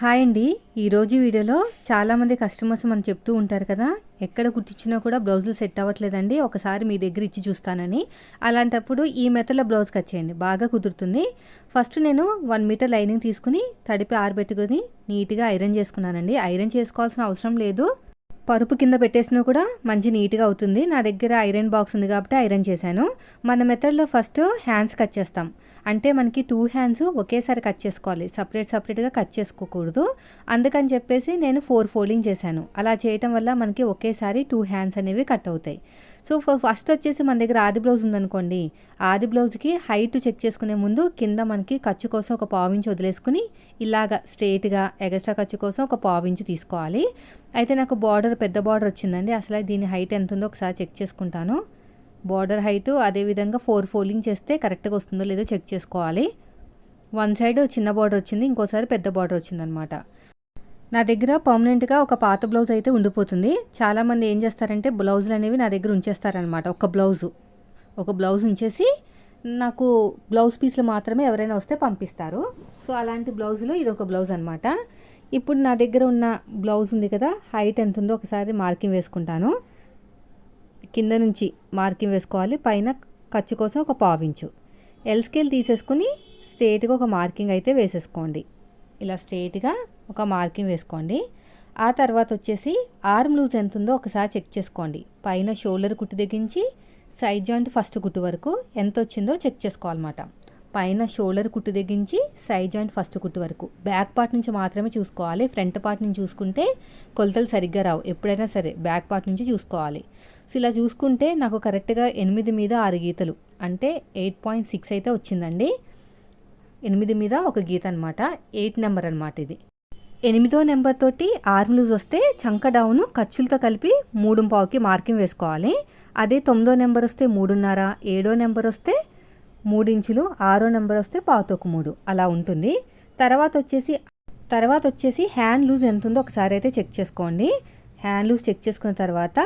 Hi అండి. ఈరోజు వీడియోలో చాలామంది కస్టమర్స్ మనం చెప్తూ ఉంటారు కదా ఎక్కడ కుట్టించినా కూడా బ్లౌజులు సెట్ అవ్వట్లేదండి ఒకసారి మీ దగ్గర ఇచ్చి చూస్తానని. అలాంటప్పుడు ఈ మెథడ్లో బ్లౌజ్ కట్ చేయండి బాగా కుదురుతుంది. ఫస్ట్ నేను వన్ మీటర్ లైనింగ్ తీసుకుని తడిపి ఆరబెట్టుకొని నీట్గా ఐరన్ చేసుకున్నానండి. ఐరన్ చేసుకోవాల్సిన అవసరం లేదు. పరుపు కింద పెట్టేసినా కూడా మంచి నీట్గా అవుతుంది. నా దగ్గర ఐరన్ బాక్స్ ఉంది కాబట్టి ఐరన్ చేశాను. మన మెథడ్లో ఫస్ట్ హ్యాండ్స్ కట్ చేస్తాం. అంటే మనకి టూ హ్యాండ్స్ ఒకేసారి కట్ చేసుకోవాలి. సపరేట్ సపరేట్గా కట్ చేసుకోకూడదు. అందుకని చెప్పేసి నేను ఫోర్ ఫోల్డింగ్ చేశాను. అలా చేయటం వల్ల మనకి ఒకేసారి టూ హ్యాండ్స్ అనేవి కట్ అవుతాయి. సో ఫస్ట్ వచ్చేసి మన దగ్గర ఆది బ్లౌజ్ ఉందనుకోండి. ఆది బ్లౌజ్కి హైట్ చెక్ చేసుకునే ముందు కింద మనకి ఖర్చు కోసం ఒక పావించి వదిలేసుకుని ఇలాగ స్ట్రేట్గా ఎగస్ట్రా ఖర్చు కోసం ఒక పావించి తీసుకోవాలి. అయితే నాకు బార్డర్ పెద్ద బార్డర్ వచ్చిందండి. అసలు దీని హైట్ ఎంత ఉందో ఒకసారి చెక్ చేసుకుంటాను. బార్డర్ హైట్ అదేవిధంగా ఫోర్ ఫోల్డింగ్ చేస్తే కరెక్ట్గా వస్తుందో లేదో చెక్ చేసుకోవాలి. వన్ సైడ్ చిన్న బార్డర్ వచ్చింది ఇంకోసారి పెద్ద బార్డర్ వచ్చిందనమాట నా దగ్గర పర్మనెంట్గా ఒక పాత బ్లౌజ్ అయితే ఉండిపోతుంది. చాలామంది ఏం చేస్తారంటే బ్లౌజులు అనేవి నా దగ్గర ఉంచేస్తారనమాట ఒక బ్లౌజు ఒక బ్లౌజ్ ఉంచేసి నాకు బ్లౌజ్ పీస్లు మాత్రమే ఎవరైనా వస్తే పంపిస్తారు. సో అలాంటి బ్లౌజులో ఇది ఒక బ్లౌజ్ అనమాట ఇప్పుడు నా దగ్గర ఉన్న బ్లౌజ్ ఉంది కదా హైట్ ఎంత ఉందో ఒకసారి మార్కింగ్ వేసుకుంటాను. కింద నుంచి మార్కింగ్ వేసుకోవాలి. పైన ఖర్చు కోసం ఒక పావించు ఎల్ స్కేల్ తీసేసుకుని స్ట్రేట్గా ఒక మార్కింగ్ అయితే వేసేసుకోండి. ఇలా స్ట్రేట్గా ఒక మార్కింగ్ వేసుకోండి. ఆ తర్వాత వచ్చేసి ఆర్మ్ లూజ్ ఎంత ఉందో ఒకసారి చెక్ చేసుకోండి. పైన షోల్డర్ కుట్టు తెగించి సైడ్ జాయింట్ ఫస్ట్ కుట్టు వరకు ఎంత వచ్చిందో చెక్ చేసుకోవాలన్నమాట. పైన షోల్డర్ కుట్టు తెగించి సైడ్ జాయింట్ ఫస్ట్ కుట్టు వరకు. బ్యాక్ పార్ట్ నుంచి మాత్రమే చూసుకోవాలి. ఫ్రంట్ పార్ట్ నుంచి చూసుకుంటే కొలతలు సరిగ్గా రావు. ఎప్పుడైనా సరే బ్యాక్ పార్ట్ నుంచి చూసుకోవాలి. సో ఇలా చూసుకుంటే నాకు కరెక్ట్గా ఎనిమిది మీద ఆరు గీతలు. అంటే ఎయిట్ పాయింట్ సిక్స్ అయితే వచ్చిందండి. ఎనిమిది మీద ఒక గీత అనమాట ఎయిట్ నెంబర్ అనమాట ఇది. ఎనిమిదో నెంబర్ తోటి ఆర్మ్ లూజ్ వస్తే చంక డౌను ఖర్చులతో కలిపి మూడు పావుకి మార్కింగ్ వేసుకోవాలి. అదే తొమ్మిదో నెంబర్ వస్తే మూడున్నర ఏడో నెంబర్ వస్తే మూడించులు ఆరో నెంబర్ వస్తే పావుతోకు మూడు. అలా ఉంటుంది. తర్వాత వచ్చేసి తర్వాత వచ్చేసి హ్యాండ్ లూజ్ ఎంత ఉందో ఒకసారి అయితే చెక్ చేసుకోండి. హ్యాండ్ లూజ్ చెక్ చేసుకున్న తర్వాత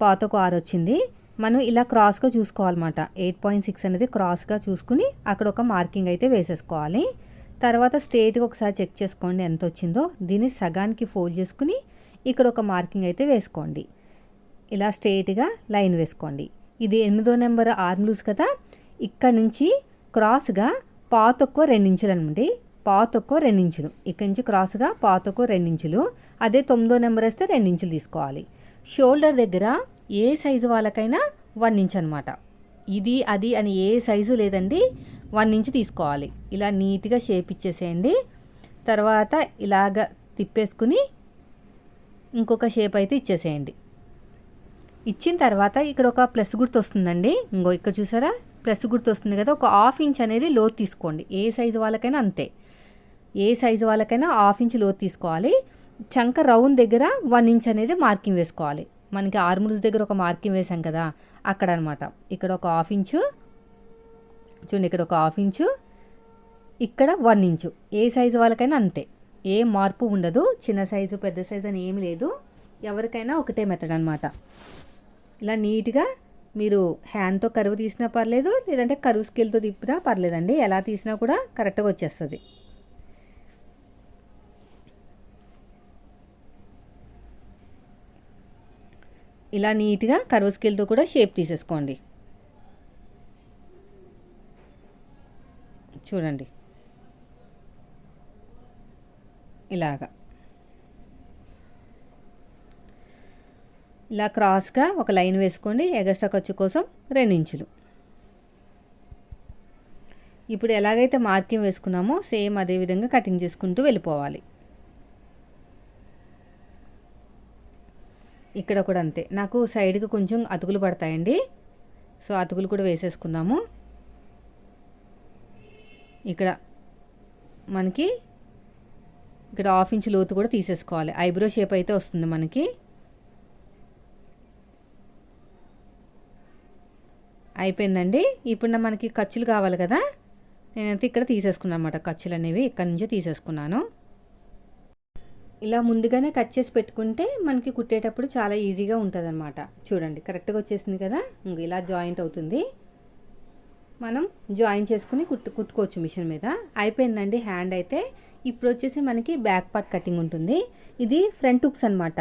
పాతకు ఆరు వచ్చింది. మనం ఇలా క్రాస్గా చూసుకోవాలన్నమాట. ఎయిట్ పాయింట్ సిక్స్ అనేది క్రాస్గా చూసుకుని అక్కడ ఒక మార్కింగ్ అయితే వేసేసుకోవాలి. తర్వాత స్ట్రేట్గా ఒకసారి చెక్ చేసుకోండి ఎంత వచ్చిందో. దీన్ని సగానికి ఫోల్డ్ చేసుకుని ఇక్కడ ఒక మార్కింగ్ అయితే వేసుకోండి. ఇలా స్ట్రేట్గా లైన్ వేసుకోండి. ఇది ఎనిమిదో నెంబర్ ఆర్మ్ లూజ్ కదా. ఇక్కడ నుంచి క్రాస్గా పాతొక్కో రెండించులు అనమాట పాతొక్కో రెండించులు. ఇక్కడ నుంచి క్రాస్గా పాతొక్కో రెండించులు. అదే తొమ్మిదో నెంబర్ వేస్తే రెండించులు తీసుకోవాలి. షోల్డర్ దగ్గర ఏ సైజు వాళ్ళకైనా వన్ ఇంచ్ అనమాట ఇది అది అని ఏ సైజు లేదండి వన్ ఇంచ్ తీసుకోవాలి. ఇలా నీట్గా షేప్ ఇచ్చేసేయండి. తర్వాత ఇలాగ తిప్పేసుకుని ఇంకొక షేప్ అయితే ఇచ్చేసేయండి. ఇచ్చిన తర్వాత ఇక్కడ ఒక ప్లస్ గుర్తు వస్తుందండి ఇంకో ఇక్కడ చూసారా? ప్లస్ గుర్తు వస్తుంది కదా ఒక హాఫ్ ఇంచ్ అనేది లోతు తీసుకోండి. ఏ సైజు వాళ్ళకైనా అంతే. ఏ సైజు వాళ్ళకైనా హాఫ్ ఇంచ్ లోతు తీసుకోవాలి. చంక రౌండ్ దగ్గర వన్ ఇంచ్ అనేది మార్కింగ్ వేసుకోవాలి. మనకి ఆర్ముల్స్ దగ్గర ఒక మార్కింగ్ వేసాం కదా అక్కడ అనమాట ఇక్కడ ఒక హాఫ్ ఇంచు చూడండి ఇక్కడ ఒక హాఫ్ ఇంచు ఇక్కడ వన్ ఇంచు. ఏ సైజు వాళ్ళకైనా అంతే. ఏ మార్పు ఉండదు చిన్న సైజు పెద్ద సైజు అని ఏమి లేదు. ఎవరికైనా ఒకటే మెథడ్ అనమాట ఇలా నీట్గా మీరు హ్యాండ్తో కరువు తీసినా పర్లేదు లేదంటే కరువు స్కేల్తో తిప్పినా పర్లేదండి. ఎలా తీసినా కూడా కరెక్ట్గా వచ్చేస్తుంది. ఇలా నీట్గా కరువు స్కేల్తో కూడా షేప్ తీసేసుకోండి. చూడండి. ఇలాగా. ఇలా క్రాస్గా ఒక లైన్ వేసుకోండి ఎగస్ట్రా ఖర్చు కోసం రెండించులు. ఇప్పుడు ఎలాగైతే మార్కింగ్ వేసుకున్నామో సేమ్ అదే విధంగా కటింగ్ చేసుకుంటూ వెళ్ళిపోవాలి. ఇక్కడ కూడా అంతే. నాకు సైడ్కి కొంచెం అతుకులు పడతాయండి. సో అతుకులు కూడా వేసేసుకుందాము. ఇక్కడ మనకి ఇక్కడ హాఫ్ ఇంచ్ లోతు కూడా తీసేసుకోవాలి. ఐబ్రో షేప్ అయితే వస్తుంది మనకి. అయిపోయిందండి. ఇప్పుడు మనకి ఖర్చులు కావాలి కదా. నేనైతే ఇక్కడ తీసేసుకున్నాను అనమాట ఖర్చులు అనేవి ఇక్కడ నుంచే తీసేసుకున్నాను. ఇలా ముందుగానే కట్ చేసి పెట్టుకుంటే మనకి కుట్టేటప్పుడు చాలా ఈజీగా ఉంటుంది అనమాట చూడండి కరెక్ట్గా వచ్చేసింది కదా? ఇంక ఇలా జాయింట్ అవుతుంది. మనం జాయిన్ చేసుకుని కుట్టు కుట్టుకోవచ్చు మిషన్ మీద. అయిపోయిందండి హ్యాండ్ అయితే. ఇప్పుడు వచ్చేసి మనకి బ్యాక్ పార్ట్ కటింగ్ ఉంటుంది. ఇది ఫ్రంట్ హుక్స్ అనమాట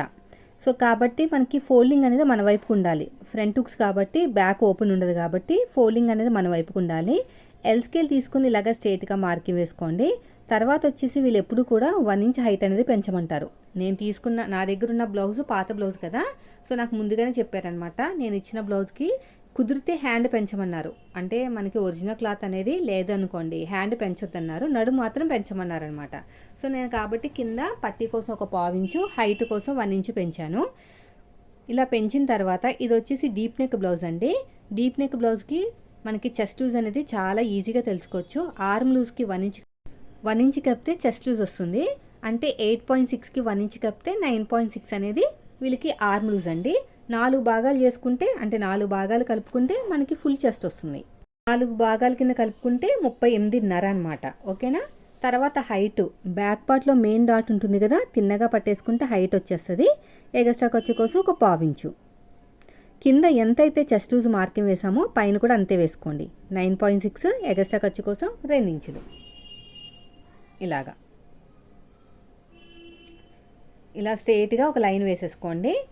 సో కాబట్టి మనకి ఫోల్డింగ్ అనేది మన వైపుకు ఉండాలి. ఫ్రంట్ హుక్స్ కాబట్టి బ్యాక్ ఓపెన్ ఉండదు కాబట్టి ఫోల్డింగ్ అనేది మన వైపుకు ఉండాలి. ఎల్ స్కేల్ తీసుకుని ఇలాగ స్ట్రేట్గా మార్కింగ్ వేసుకోండి. తర్వాత వచ్చేసి వీళ్ళు ఎప్పుడు కూడా వన్ ఇంచ్ హైట్ అనేది పెంచమంటారు. నేను తీసుకున్న నా దగ్గర ఉన్న బ్లౌజ్ పాత బ్లౌజ్ కదా? సో నాకు ముందుగానే చెప్పారనమాట నేను ఇచ్చిన బ్లౌజ్కి కుదిరితే హ్యాండ్ పెంచమన్నారు. అంటే మనకి ఒరిజినల్ క్లాత్ అనేది లేదనుకోండి హ్యాండ్ పెంచొద్దన్నారు. నడు మాత్రం పెంచమన్నారు అనమాట సో నేను కాబట్టి కింద పట్టీ కోసం ఒక పావించు హైట్ కోసం వన్ ఇంచు పెంచాను. ఇలా పెంచిన తర్వాత ఇది వచ్చేసి డీప్ నెక్ బ్లౌజ్ అండి. డీప్ నెక్ బ్లౌజ్కి మనకి చెస్ట్ లూజ్ అనేది చాలా ఈజీగా తెలుసుకోవచ్చు. ఆర్మ్ లూజ్కి వన్ ఇంచ్ వన్ ఇంచ్ కప్పితే చెస్ట్ లూజ్ వస్తుంది. అంటే ఎయిట్ పాయింట్ సిక్స్కి వన్ ఇంచ్ కప్పితే నైన్ పాయింట్ సిక్స్ అనేది వీళ్ళకి ఆర్మ్ లూజ్ అండి. నాలుగు భాగాలు చేసుకుంటే అంటే నాలుగు భాగాలు కలుపుకుంటే మనకి ఫుల్ చెస్ట్ వస్తుంది. నాలుగు భాగాల కింద కలుపుకుంటే ముప్పై ఎనిమిదిన్నర అనమాట ఓకేనా? తర్వాత హైట్. బ్యాక్ పార్ట్లో మెయిన్ డాట్ ఉంటుంది కదా తిన్నగా పట్టేసుకుంటే హైట్ వచ్చేస్తుంది. ఎగస్ట్రా ఖర్చు కోసం ఒక పావించు కింద ఎంతైతే చెస్ట్ లూజ్ మార్కింగ్ వేసామో పైన కూడా అంతే వేసుకోండి. నైన్ పాయింట్ సిక్స్ ఎగస్ట్రా ఖర్చు కోసం రెండు ఇంచులు. ఇలాగా. ఇలా స్ట్రైట్గా ఒక లైన్ వేసేసుకోండి.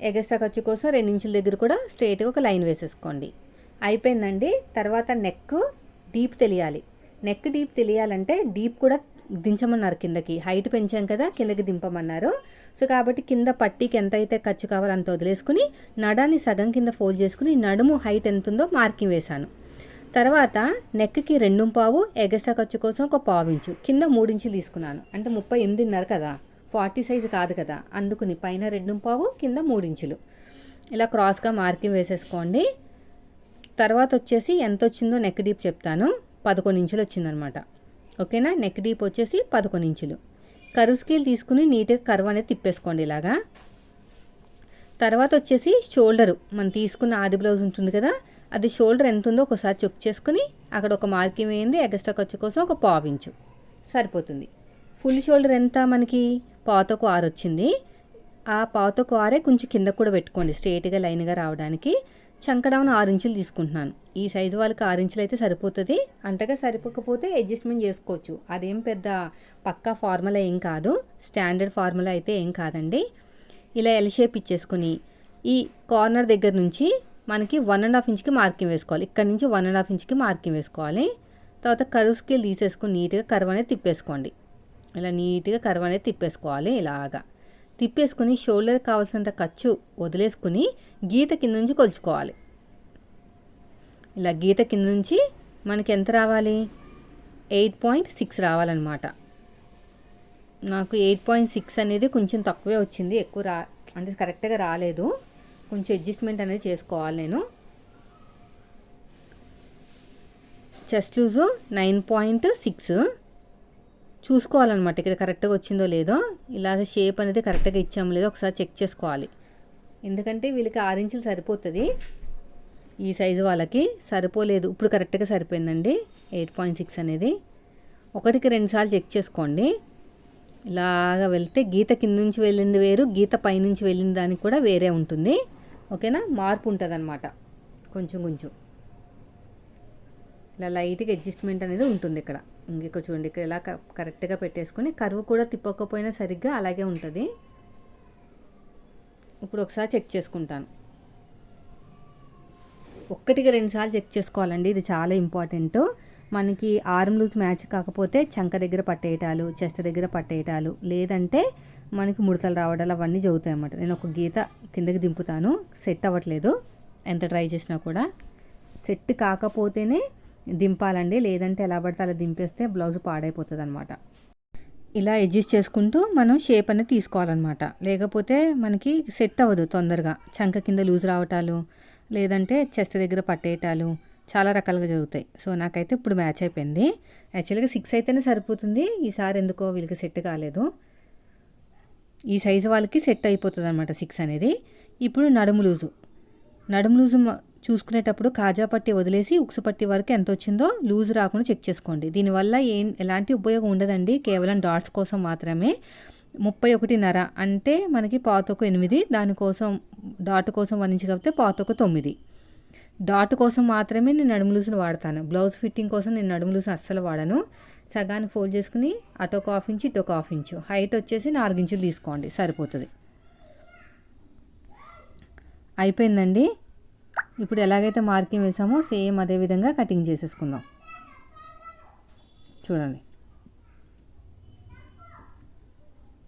ఎగస్ట్రా ఖర్చు కోసం రెండించుల దగ్గర కూడా స్ట్రైట్గా ఒక లైన్ వేసేసుకోండి. అయిపోయిందండి. తర్వాత నెక్ డీప్ తెలియాలి. నెక్ డీప్ తెలియాలంటే డీప్ కూడా దించమన్నారు కిందకి. హైట్ పెంచాం కదా కిందకి దింపమన్నారు. సో కాబట్టి కింద పట్టీకి ఎంత అయితే ఖర్చు కావాలో అంత వదిలేసుకుని నడాన్ని సగం కింద ఫోల్డ్ చేసుకుని నడుము హైట్ ఎంత ఉందో మార్కింగ్ వేశాను. తర్వాత నెక్కి రెండు పావు ఎగస్ట్రా ఖర్చు కోసం ఒక పావు ఇంచు. కింద మూడించులు తీసుకున్నాను. అంటే ముప్పై ఎనిమిదిన్నర కదా. ఫార్టీ సైజు కాదు కదా. అందుకుని పైన రెండు పావు కింద మూడించులు ఇలా క్రాస్గా మార్కింగ్ వేసేసుకోండి. తర్వాత వచ్చేసి ఎంత వచ్చిందో నెక్ డీప్ చెప్తాను. పదకొండు ఇంచులు వచ్చిందనమాట. ఓకేనా? నెక్ డీప్ వచ్చేసి పదకొండు ఇంచులు. కరువు స్కేల్ తీసుకుని నీట్గా కరువు అనేది తిప్పేసుకోండి ఇలాగా. తర్వాత వచ్చేసి షోల్డరు. మనం తీసుకున్న ఆది బ్లౌజ్ ఉంటుంది కదా. అది షోల్డర్ ఎంత ఉందో ఒకసారి చెక్ చేసుకుని అక్కడ ఒక మార్కింగ్ వేయండి ఎక్స్ట్రా ఖర్చు కోసం ఒక పావించు సరిపోతుంది. ఫుల్ షోల్డర్ ఎంత మనకి? పాతకు ఆరు వచ్చింది. ఆ పాతకు ఆరే కొంచెం కింద కూడా పెట్టుకోండి స్ట్రేట్గా లైన్గా రావడానికి. చంకడౌన్ ఆరు ఇంచులు తీసుకుంటున్నాను. ఈ సైజు వాళ్ళకి ఆరు ఇంచులు అయితే సరిపోతుంది. అంతగా సరిపోకపోతే అడ్జస్ట్మెంట్ చేసుకోవచ్చు. అదేం పెద్ద పక్కా ఫార్ములా ఏం కాదు. స్టాండర్డ్ ఫార్ములా అయితే ఏం కాదండి. ఇలా ఎల్ షేప్ ఇచ్చేసుకుని ఈ కార్నర్ దగ్గర నుంచి మనకి వన్ అండ్ హాఫ్ ఇంచ్కి మార్కింగ్ వేసుకోవాలి. ఇక్కడ నుంచి వన్ అండ్ హాఫ్ ఇంచ్కి మార్కింగ్ వేసుకోవాలి. తర్వాత కరువు స్కేల్ తీసేసుకుని నీట్గా కర్వ్ అనేది తిప్పేసుకోండి. ఇలా నీట్గా కర్వ్ అనేది తిప్పేసుకోవాలి ఇలాగా. తిప్పేసుకుని షోల్డర్ కావాల్సినంత ఖర్చు వదిలేసుకుని గీత కింద నుంచి కొలుచుకోవాలి. ఇలా గీత కింద నుంచి మనకి ఎంత రావాలి? ఎయిట్ పాయింట్ సిక్స్ రావాలన్నమాట. నాకు ఎయిట్ పాయింట్ సిక్స్ అనేది కొంచెం తక్కువే వచ్చింది. ఎక్కువ రా అంటే కరెక్ట్గా రాలేదు. కొంచెం అడ్జస్ట్మెంట్ అనేది చేసుకోవాలి నేను. Chest loose nine point six. చూసుకోవాలన్నమాట ఇక్కడ కరెక్ట్గా వచ్చిందో లేదో. ఇలాగ షేప్ అనేది కరెక్ట్గా ఇచ్చాము లేదో ఒకసారి చెక్ చేసుకోవాలి. ఎందుకంటే వీళ్ళకి ఆరు ఇంచులు సరిపోతుంది. ఈ సైజు వాళ్ళకి సరిపోలేదు. ఇప్పుడు కరెక్ట్గా సరిపోయిందండి. ఎయిట్ పాయింట్ సిక్స్ అనేది. ఒకటికి రెండుసార్లు చెక్ చేసుకోండి. ఇలాగా వెళ్తే గీత కింద నుంచి వెళ్ళింది వేరు గీత పైనుంచి వెళ్ళిన దానికి కూడా వేరే ఉంటుంది. ఓకేనా? మార్పు ఉంటుంది అనమాట కొంచెం కొంచెం. ఇలా లైట్గా అడ్జస్ట్మెంట్ అనేది ఉంటుంది ఇక్కడ. ఇంకొక చూడండి ఇక్కడ ఇలా కరెక్ట్గా పెట్టేసుకొని కరువు కూడా తిప్పకపోయినా సరిగ్గా అలాగే ఉంటుంది. ఇప్పుడు ఒకసారి చెక్ చేసుకుంటాను. ఒక్కటికి రెండుసార్లు చెక్ చేసుకోవాలండి ఇది చాలా ఇంపార్టెంట్. మనకి ఆర్మ్ లూజ్ మ్యాచ్ కాకపోతే చంక దగ్గర పట్టేయటాలు చెస్ట్ దగ్గర పట్టేయటాలు లేదంటే మనకి ముడతలు రావడాలు అవన్నీ జరుగుతాయి అన్నమాట. నేను ఒక గీత కిందకి దింపుతాను. సెట్ అవ్వట్లేదు. ఎంత ట్రై చేసినా కూడా. సెట్ కాకపోతేనే దింపాలండి. లేదంటే ఎలా పడితే అలా దింపేస్తే బ్లౌజ్ పాడైపోతుంది అనమాట ఇలా అడ్జస్ట్ చేసుకుంటూ మనం షేప్ అనేది తీసుకోవాలన్నమాట. లేకపోతే మనకి సెట్ అవ్వదు తొందరగా. చంక కింద లూజ్ రావటాలు లేదంటే చెస్ట్ దగ్గర పట్టేయటాలు చాలా రకాలుగా జరుగుతాయి. సో నాకైతే ఇప్పుడు మ్యాచ్ అయిపోయింది. యాక్చువల్గా సిక్స్ అయితేనే సరిపోతుంది. ఈసారి ఎందుకో వీళ్ళకి సెట్ కాలేదు. ఈ సైజు వాళ్ళకి సెట్ అయిపోతుంది అనమాట సిక్స్ అనేది. ఇప్పుడు నడుము లూజు. నడుము లూజు చూసుకునేటప్పుడు కాజా పట్టి వదిలేసి ఉక్సు పట్టి వరకు ఎంత వచ్చిందో లూజ్ రాకుండా చెక్ చేసుకోండి. దీనివల్ల ఏం ఎలాంటి ఉపయోగం ఉండదండి. కేవలం డాట్స్ కోసం మాత్రమే. ముప్పై ఒకటిన్నర అంటే మనకి పాతొక ఎనిమిది దానికోసం డాట్ కోసం వర్ణించి కాబట్టి పాతొక తొమ్మిది. డాట్ కోసం మాత్రమే నేను నడుము లూజును వాడతాను. బ్లౌజ్ ఫిట్టింగ్ కోసం నేను నడుము లూజును అస్సలు వాడను. సగానికి ఫోల్డ్ చేసుకుని అటు ఒక హాఫ్ ఇంచు ఇటు ఒక హాఫ్ ఇంచు. హైట్ వచ్చేసి నాలుగు ఇంచులు తీసుకోండి. సరిపోతుంది. అయిపోయిందండి. ఇప్పుడు ఎలాగైతే మార్కింగ్ వేసామో సేమ్ అదే విధంగా కటింగ్ చేసేసుకుందాం. చూడండి.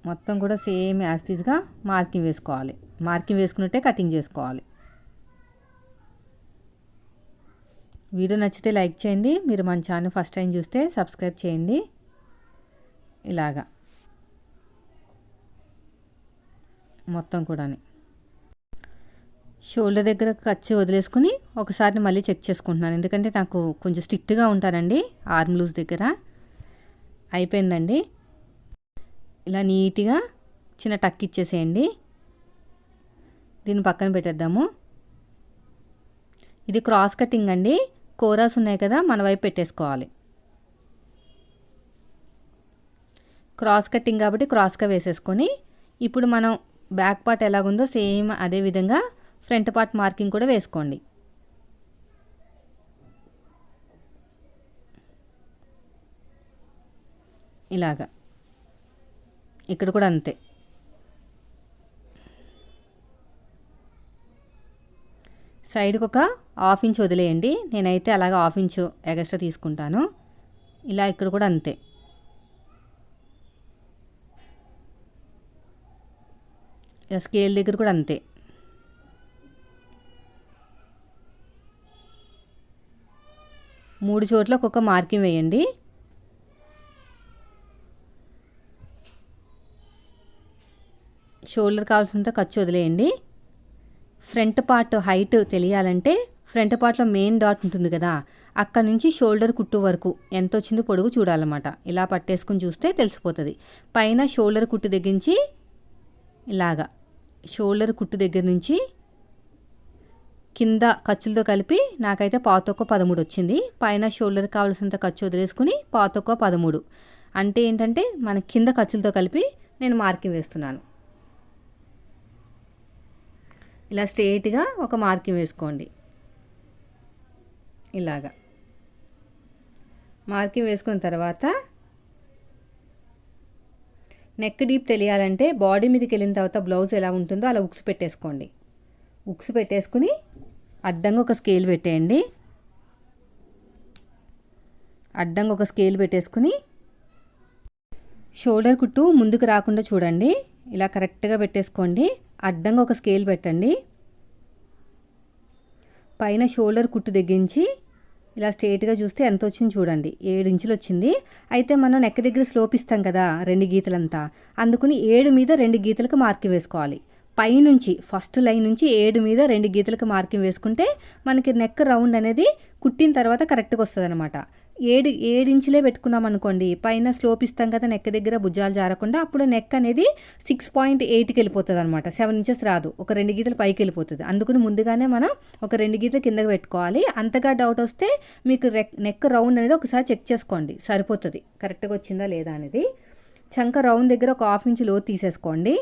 మొత్తం కూడా సేమ్ యాస్టీజ్గా మార్కింగ్ వేసుకోవాలి. మార్కింగ్ వేసుకున్నట్టే కటింగ్ చేసుకోవాలి. వీడియో నచ్చితే లైక్ చేయండి. మీరు మన ఛానల్ ఫస్ట్ టైం చూస్తే సబ్స్క్రైబ్ చేయండి. ఇలాగా. మొత్తం కూడా షోల్డర్ దగ్గర ఖర్చు వదిలేసుకుని ఒకసారి మళ్ళీ చెక్ చేసుకుంటున్నాను. ఎందుకంటే నాకు కొంచెం స్ట్రిక్ట్గా ఉంటానండి ఆర్మ్ లూజ్ దగ్గర. అయిపోయిందండి. ఇలా నీట్గా చిన్న టక్ ఇచ్చేసేయండి. దీన్ని పక్కన పెట్టేద్దాము. ఇది క్రాస్ కటింగ్ అండి. కోరాస్ ఉన్నాయి కదా మన వైపు పెట్టేసుకోవాలి. క్రాస్ కట్టింగ్ కాబట్టి క్రాస్గా వేసేసుకొని ఇప్పుడు మనం బ్యాక్ పార్ట్ ఎలాగుందో సేమ్ అదే విధంగా ఫ్రంట్ పార్ట్ మార్కింగ్ కూడా వేసుకోండి. ఇలాగా. ఇక్కడ కూడా అంతే. సైడ్కి ఒక హాఫ్ ఇంచ్ వదిలేయండి. నేనైతే అలాగ హాఫ్ ఇంచు ఎగస్ట్రా తీసుకుంటాను. ఇలా ఇక్కడ కూడా అంతే. ఇలా స్కేల్ దగ్గర కూడా అంతే. మూడు చోట్ల ఒక్కొక్క మార్కింగ్ వేయండి. షోల్డర్ కావాల్సినంత ఖర్చు వదిలేయండి. ఫ్రంట్ పార్ట్ హైట్ తెలియాలంటే ఫ్రంట్ పార్ట్లో మెయిన్ డాట్ ఉంటుంది కదా అక్కడ నుంచి షోల్డర్ కుట్టు వరకు ఎంత వచ్చిందో పొడుగు చూడాలన్నమాట. ఇలా పట్టేసుకుని చూస్తే తెలిసిపోతుంది. పైన షోల్డర్ కుట్టు దగ్గర నుంచి ఇలాగా షోల్డర్ కుట్టు దగ్గర నుంచి కింద ఖర్చులతో కలిపి నాకైతే పాతొక్క పదమూడు వచ్చింది. పైన షోల్డర్ కావాల్సినంత ఖర్చు వదిలేసుకుని పాతొక్క పదమూడు. అంటే ఏంటంటే మన కింద ఖర్చులతో కలిపి నేను మార్కింగ్ వేస్తున్నాను. ఇలా స్ట్రేట్గా ఒక మార్కింగ్ వేసుకోండి. ఇలాగా. మార్కింగ్ వేసుకున్న తర్వాత నెక్ డీప్ తెలియాలంటే బాడీ మీదకి వెళ్ళిన తర్వాత బ్లౌజ్ ఎలా ఉంటుందో అలా ఉక్స్ పెట్టేసుకోండి. ఉక్స్ పెట్టేసుకుని అడ్డంగా ఒక స్కేల్ పెట్టేయండి. అడ్డంగా ఒక స్కేల్ పెట్టేసుకుని షోల్డర్ కుట్టు ముందుకు రాకుండా చూడండి. ఇలా కరెక్ట్గా పెట్టేసుకోండి. అడ్డంగా ఒక స్కేల్ పెట్టండి. పైన షోల్డర్ కుట్టు తెగించి ఇలా స్ట్రేట్గా చూస్తే ఎంత వచ్చింది చూడండి. ఏడు ఇంచులు వచ్చింది. అయితే మనం నెక్క దగ్గర స్లోపిస్తాం కదా రెండు గీతలంతా. అందుకుని ఏడు మీద రెండు గీతలకు మార్కింగ్ వేసుకోవాలి. పైనుంచి ఫస్ట్ లైన్ నుంచి ఏడు మీద రెండు గీతలకు మార్కింగ్ వేసుకుంటే మనకి నెక్ రౌండ్ అనేది కుట్టిన తర్వాత కరెక్ట్గా వస్తుంది అనమాట ఏడు ఏడు ఇంచులే పెట్టుకున్నాం అనుకోండి పైన స్లోప్ ఇస్తాం కదా నెక్ దగ్గర భుజాలు జారకుండా అప్పుడు నెక్ అనేది సిక్స్ పాయింట్ ఎయిట్కి వెళ్ళిపోతుంది అనమాట సెవెన్ ఇంచెస్ రాదు. ఒక రెండు గీతలు పైకి వెళ్ళిపోతుంది. అందుకని ముందుగానే మనం ఒక రెండు గీతలు కిందకి పెట్టుకోవాలి. అంతగా డౌట్ వస్తే మీకు నెక్ రౌండ్ అనేది ఒకసారి చెక్ చేసుకోండి. సరిపోతుంది. కరెక్ట్గా వచ్చిందా లేదా అనేది. చంక రౌండ్ దగ్గర ఒక హాఫ్ ఇంచ్లో తీసేసుకోండి.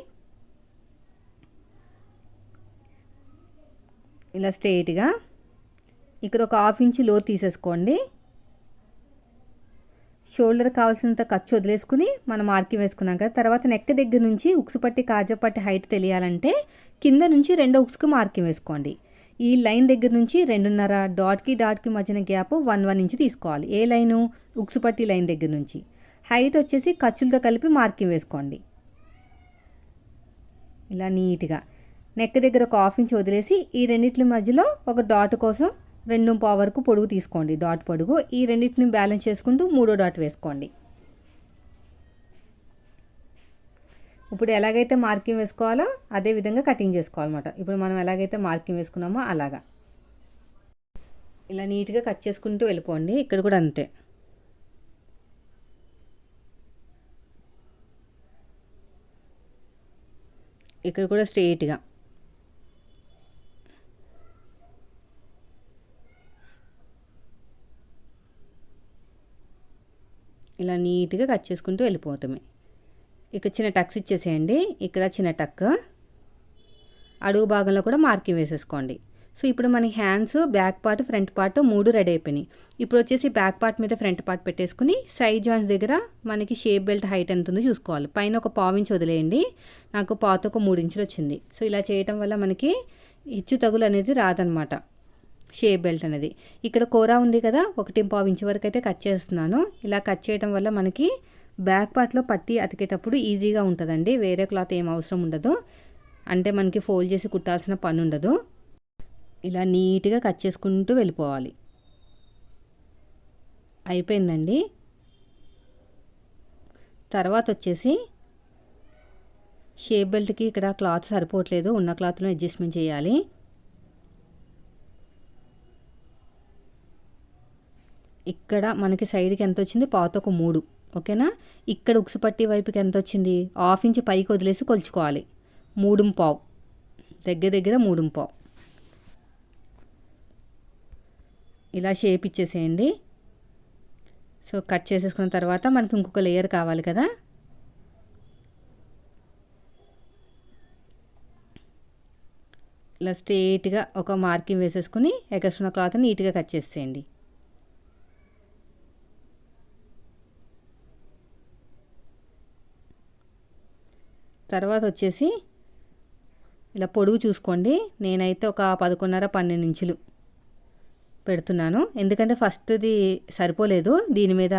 ఇలా స్ట్రెయిట్గా ఇక్కడ ఒక హాఫ్ ఇంచ్లో తీసేసుకోండి. షోల్డర్ కావాల్సినంత ఖర్చు వదిలేసుకుని మనం మార్కింగ్ వేసుకున్నాం కదా. తర్వాత నెక్ దగ్గర నుంచి ఉక్సు పట్టి కాజపట్టి హైట్ తెలియాలంటే కింద నుంచి రెండో ఉక్సుకు మార్కింగ్ వేసుకోండి. ఈ లైన్ దగ్గర నుంచి రెండున్నర డాట్కి డాట్కి మధ్యన గ్యాప్ వన్ వన్ ఇంచ్ తీసుకోవాలి. ఏ లైను? ఉక్సు పట్టి లైన్ దగ్గర నుంచి. హైట్ వచ్చేసి ఖర్చులతో కలిపి మార్కింగ్ వేసుకోండి. ఇలా నీట్గా. నెక్ దగ్గర ఒక హాఫ్ ఇంచ్ వదిలేసి ఈ రెండింటి మధ్యలో ఒక డాట్ కోసం రెండు పావు వరకు పొడుగు తీసుకోండి. డాట్ పొడుగు. ఈ రెండింటిని బ్యాలెన్స్ చేసుకుంటూ మూడో డాట్ వేసుకోండి. ఇప్పుడు ఎలాగైతే మార్కింగ్ వేసుకోవాలో అదే విధంగా కటింగ్ చేసుకోవాలన్నమాట. ఇప్పుడు మనం ఎలాగైతే మార్కింగ్ వేసుకున్నామో అలాగా. ఇలా నీట్గా కట్ చేసుకుంటూ వెళ్ళిపోండి. ఇక్కడ కూడా అంతే. ఇక్కడ కూడా స్ట్రెయిట్గా. ఇలా నీట్గా కట్ చేసుకుంటూ వెళ్ళిపోవటమే. ఇక చిన్న టక్స్ ఇచ్చేసేయండి. ఇక్కడ చిన్న టక్. అడుగు భాగంలో కూడా మార్కింగ్ వేసేసుకోండి. సో ఇప్పుడు మనకి hands back part front part మూడు రెడీ అయిపోయినాయి. ఇప్పుడు వచ్చేసి బ్యాక్ పార్ట్ మీద ఫ్రంట్ పార్ట్ పెట్టేసుకుని సైడ్ జాయింట్స్ దగ్గర మనకి షేప్ బెల్ట్ హైట్ ఎంత ఉందో చూసుకోవాలి. పైన ఒక పావు ఇంచు వదిలేయండి. నాకు పాత ఒక మూడు ఇంచులు వచ్చింది. సో ఇలా చేయటం వల్ల మనకి హెచ్చు తగులు అనేది రాదనమాట. షేప్ బెల్ట్ అనేది. ఇక్కడ కూర ఉంది కదా ఒకటి పావు ఇంచు వరకు అయితే కట్ చేస్తున్నాను. ఇలా కట్ చేయడం వల్ల మనకి బ్యాక్ పార్ట్లో పట్టి అతికేటప్పుడు ఈజీగా ఉంటుందండి. వేరే క్లాత్ ఏం అవసరం ఉండదు. అంటే మనకి ఫోల్డ్ చేసి కుట్టాల్సిన పని ఉండదు. ఇలా నీట్గా కట్ చేసుకుంటూ వెళ్ళిపోవాలి. అయిపోయిందండి. తర్వాత వచ్చేసి షేప్ బెల్ట్కి ఇక్కడ క్లాత్ సరిపోవట్లేదు. ఉన్న క్లాత్లో అడ్జస్ట్మెంట్ చేయాలి. ఇక్కడ మనకి సైడ్కి ఎంత వచ్చింది? పాత ఒక మూడు. ఓకేనా? ఇక్కడ ఉక్సు పట్టి వైపుకి ఎంత వచ్చింది? హాఫ్ ఇంచ్ పైకి వదిలేసి కొలుచుకోవాలి. మూడు పావు. దగ్గర దగ్గర మూడు పావు. ఇలా షేప్ ఇచ్చేసేయండి. సో కట్ చేసేసుకున్న తర్వాత మనకి ఇంకొక లేయర్ కావాలి కదా? ఇలా స్ట్రేట్గా ఒక మార్కింగ్ వేసేసుకుని ఎగస్ట్రున్న క్లాత్ నీట్గా కట్ చేసేయండి తర్వాత వచ్చేసి ఇలా పొడుగు చూసుకోండి. నేనైతే ఒక పదకొండున్నర పన్నెండు ఇంచులు పెడుతున్నాను. ఎందుకంటే ఫస్ట్ది సరిపోలేదు. దీని మీద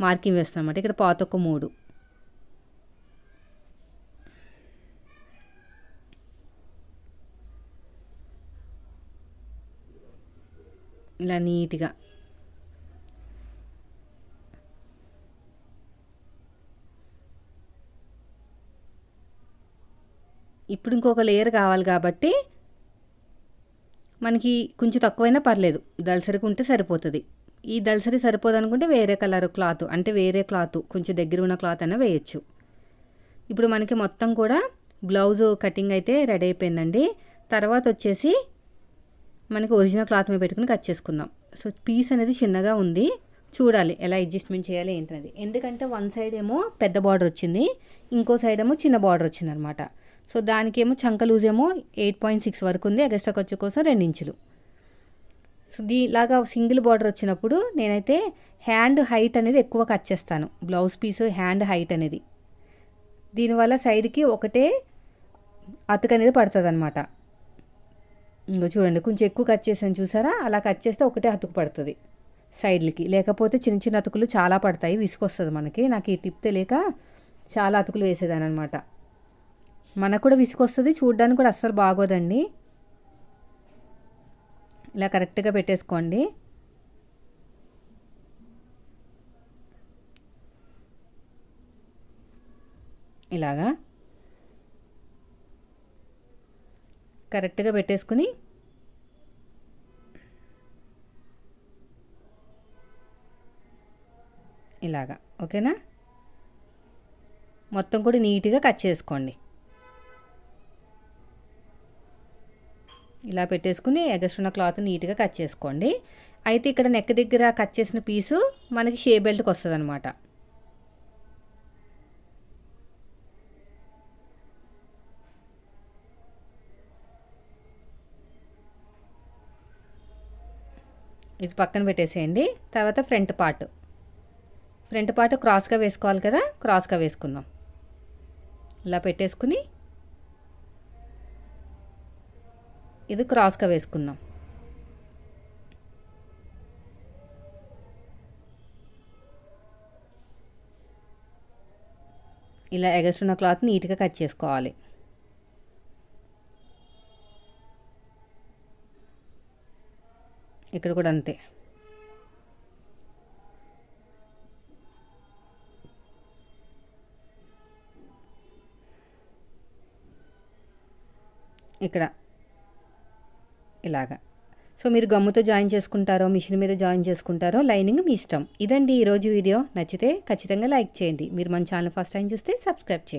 మార్కింగ్ వేస్తాను అనమాట ఇక్కడ పాత ఒక మూడు. ఇలా నీట్గా ఇప్పుడు ఇంకొక లేయర్ కావాలి కాబట్టి మనకి కొంచెం తక్కువైనా పర్లేదు. దళసరికి ఉంటే సరిపోతుంది. ఈ దళసరి సరిపోదు అనుకుంటే వేరే కలర్ క్లాత్ అంటే వేరే క్లాత్ కొంచెం దగ్గర ఉన్న క్లాత్ అయినా వేయచ్చు. ఇప్పుడు మనకి మొత్తం కూడా బ్లౌజ్ కటింగ్ అయితే రెడీ అయిపోయిందండి. తర్వాత వచ్చేసి మనకి ఒరిజినల్ క్లాత్ మీద పెట్టుకుని కట్ చేసుకుందాం. సో పీస్ అనేది చిన్నగా ఉంది. చూడాలి ఎలా అడ్జస్ట్మెంట్ చేయాలి ఏంటనేది. ఎందుకంటే వన్ సైడ్ ఏమో పెద్ద బార్డర్ వచ్చింది ఇంకో సైడ్ ఏమో చిన్న బార్డర్ వచ్చింది అనమాట సో దానికేమో చంక లూజ్ ఏమో ఎయిట్ పాయింట్ సిక్స్ వరకు ఉంది ఎగస్ట్రా ఖర్చు కోసం రెండు ఇంచులు. సో దీలాగా సింగిల్ బార్డర్ వచ్చినప్పుడు నేనైతే హ్యాండ్ హైట్ అనేది ఎక్కువ కట్ చేస్తాను బ్లౌజ్ పీస్ హ్యాండ్ హైట్ అనేది. దీనివల్ల సైడ్కి ఒకటే అతుకు అనేది పడుతుంది అనమాట ఇంకో చూడండి కొంచెం ఎక్కువ కట్ చేసాను చూసారా? అలా కట్ చేస్తే ఒకటే అతుకు పడుతుంది సైడ్లకి. లేకపోతే చిన్న చిన్న అతుకులు చాలా పడతాయి విసుకొస్తుంది మనకి. నాకు ఈ టిప్ తెలియక చాలా అతుకులు వేసేదాని అనమాట మనకు కూడా విసుకొస్తుంది చూడడానికి కూడా అస్సలు బాగోదండి. ఇలా కరెక్ట్గా పెట్టేసుకోండి. ఇలాగా. కరెక్ట్గా పెట్టేసుకుని ఇలాగా ఓకేనా? మొత్తం కూడా నీట్గా కట్ చేసుకోండి. ఇలా పెట్టేసుకుని ఎగస్ట్రున్న క్లాత్ నీట్గా కట్ చేసుకోండి. అయితే ఇక్కడ నెక్ దగ్గర కట్ చేసిన పీసు మనకి షే బెల్ట్కి వస్తుంది అనమాట ఇది పక్కన పెట్టేసేయండి. తర్వాత ఫ్రంట్ పార్ట్. ఫ్రంట్ పార్ట్ క్రాస్గా వేసుకోవాలి కదా క్రాస్గా వేసుకుందాం. ఇలా పెట్టేసుకుని ఇది క్రాస్గా వేసుకుందాం. ఇలా ఎగస్ట్రున్న క్లాత్ నీట్గా కట్ చేసుకోవాలి. ఇక్కడ కూడా అంతే. ఇక్కడ ఇలాగా. సో మీరు గమ్ముతో జాయిన్ చేసుకుంటారో మిషన్ మీద జాయిన్ చేసుకుంటారో లైనింగ్ మీ ఇష్టం. ఇదండి ఈరోజు వీడియో. నచ్చితే ఖచ్చితంగా లైక్ చేయండి. మీరు మన ఛానల్ ఫస్ట్ టైం చూస్తే సబ్స్క్రైబ్ చేయండి.